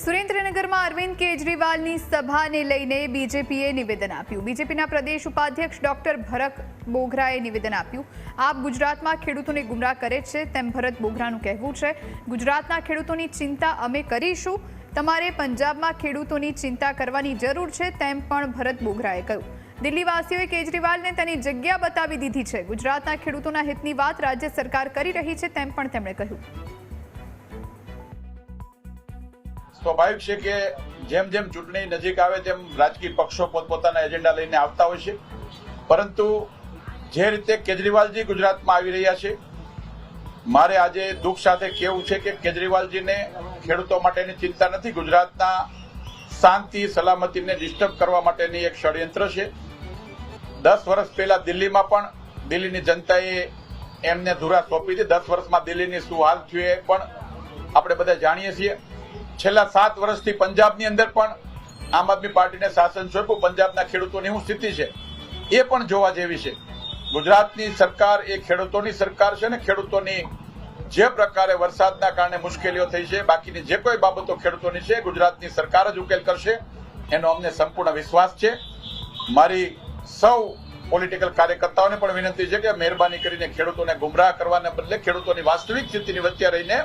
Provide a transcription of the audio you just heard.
સુરેન્દ્રનગરમાં અરવિંદ કેજરીવાલની સભાને લઈને બીજેપીએ નિવેદન આપ્યું. બીજેપીના પ્રદેશ ઉપાધ્યક્ષ ડોક્ટર ભરત બોઘરાએ નિવેદન આપ્યું. આપ ગુજરાતમાં ખેડૂતોને ગુમરાહ કરે છે તેમ ભરત બોઘરાનું કહેવું છે. ગુજરાતના ખેડૂતોની ચિંતા અમે કરીશું. તમારે પંજાબમાં ખેડૂતોની ચિંતા કરવાની જરૂર છે તેમ પણ ભરત બોઘરાએ કહ્યું. દિલ્હીવાસીઓએ કેજરીવાલને તેની જગ્યા બતાવી દીધી છે. ગુજરાતના ખેડૂતોના હિતની વાત રાજ્ય સરકાર કરી રહી છે તેમ પણ તેમણે કહ્યું. સ્વાભાવિક છે કે જેમ જેમ ચૂંટણી નજીક આવે તેમ રાજકીય પક્ષો પોતપોતાના એજન્ડા લઈને આવતા હોય છે. પરંતુ જે રીતે કેજરીવાલજી ગુજરાતમાં આવી રહ્યા છે, મારે આજે દુઃખ સાથે કહેવું છે કે કેજરીવાલજીને ખેડૂતો માટેની ચિંતા નથી. ગુજરાતના શાંતિ, સલામતીને ડિસ્ટર્બ કરવા માટેની એક ષડયંત્ર છે. દસ વર્ષ પહેલા દિલ્હીમાં પણ દિલ્હીની જનતાએ એમને ધુરા સોંપી હતી. દસ વર્ષમાં દિલ્હીની શું હાલ થયું એ પણ આપણે બધા જાણીએ છીએ. છેલ્લા સાત વર્ષથી પંજાબની અંદર પણ આમ આદમી પાર્ટીને શાસન સોંપ્યું. પંજાબના ખેડૂતોની શું સ્થિતિ છે એ પણ જોવા જેવી છે. ગુજરાતની સરકાર એ ખેડૂતોની સરકાર છે ને ખેડૂતોની જે પ્રકારે વરસાદના કારણે મુશ્કેલીઓ થઈ છે, બાકીની જે કોઈ બાબતો ખેડૂતોની છે, ગુજરાતની સરકાર જ ઉકેલ કરશે. એનો અમને સંપૂર્ણ વિશ્વાસ છે. મારી સૌ પોલિટિકલ કાર્યકર્તાઓને પણ વિનંતી છે કે મહેરબાની કરીને ખેડૂતોને ગુમરાહ કરવાને બદલે ખેડૂતોની વાસ્તવિક સ્થિતિની વચ્ચે રહીને